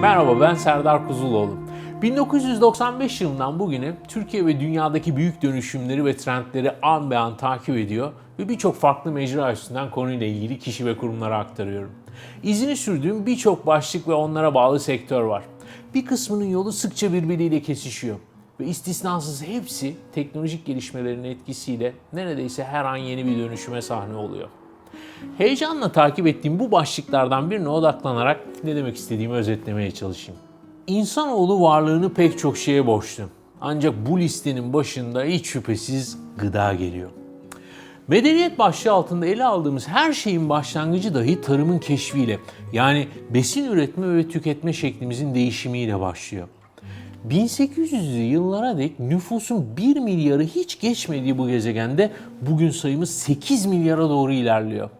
Merhaba ben Serdar Kuzuloğlu. 1995 yılından bugüne Türkiye ve dünyadaki büyük dönüşümleri ve trendleri an be an takip ediyor ve birçok farklı mecra üstünden konuyla ilgili kişi ve kurumlara aktarıyorum. İzini sürdüğüm birçok başlık ve onlara bağlı sektör var. Bir kısmının yolu sıkça birbiriyle kesişiyor ve istisnasız hepsi teknolojik gelişmelerin etkisiyle neredeyse her an yeni bir dönüşüme sahne oluyor. Heyecanla takip ettiğim bu başlıklardan birine odaklanarak ne demek istediğimi özetlemeye çalışayım. İnsanoğlu varlığını pek çok şeye borçlu. Ancak bu listenin başında hiç şüphesiz gıda geliyor. Medeniyet başlığı altında ele aldığımız her şeyin başlangıcı dahi tarımın keşfiyle yani besin üretme ve tüketme şeklimizin değişimiyle başlıyor. 1800'lü yıllara dek nüfusun 1 milyarı hiç geçmediği bu gezegende bugün sayımız 8 milyara doğru ilerliyor.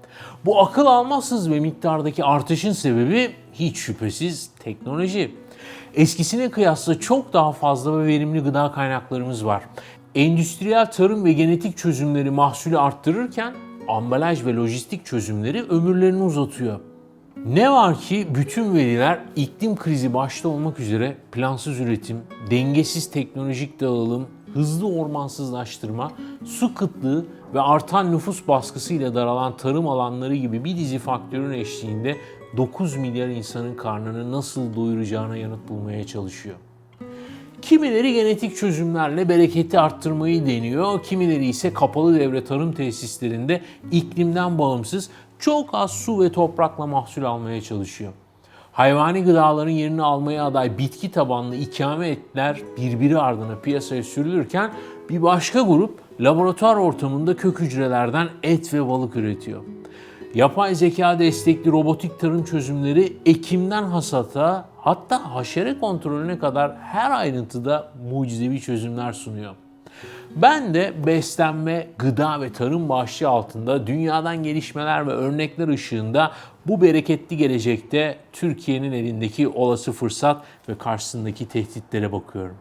Bu akıl almazsız ve miktardaki artışın sebebi hiç şüphesiz teknoloji. Eskisine kıyasla çok daha fazla ve verimli gıda kaynaklarımız var. Endüstriyel tarım ve genetik çözümleri mahsulü arttırırken ambalaj ve lojistik çözümleri ömürlerini uzatıyor. Ne var ki bütün veriler iklim krizi başta olmak üzere plansız üretim, dengesiz teknolojik dağılım, hızlı ormansızlaştırma, su kıtlığı ve artan nüfus baskısıyla daralan tarım alanları gibi bir dizi faktörün eşliğinde 9 milyar insanın karnını nasıl doyuracağına yanıt bulmaya çalışıyor. Kimileri genetik çözümlerle bereketi arttırmayı deniyor, kimileri ise kapalı devre tarım tesislerinde iklimden bağımsız çok az su ve toprakla mahsul almaya çalışıyor. Hayvani gıdaların yerini almaya aday bitki tabanlı ikame etler birbiri ardına piyasaya sürülürken bir başka grup laboratuvar ortamında kök hücrelerden et ve balık üretiyor. Yapay zeka destekli robotik tarım çözümleri ekimden hasata hatta haşere kontrolüne kadar her ayrıntıda mucizevi çözümler sunuyor. Ben de beslenme, gıda ve tarım başlığı altında dünyadan gelişmeler ve örnekler ışığında bu bereketli gelecekte Türkiye'nin elindeki olası fırsat ve karşısındaki tehditlere bakıyorum.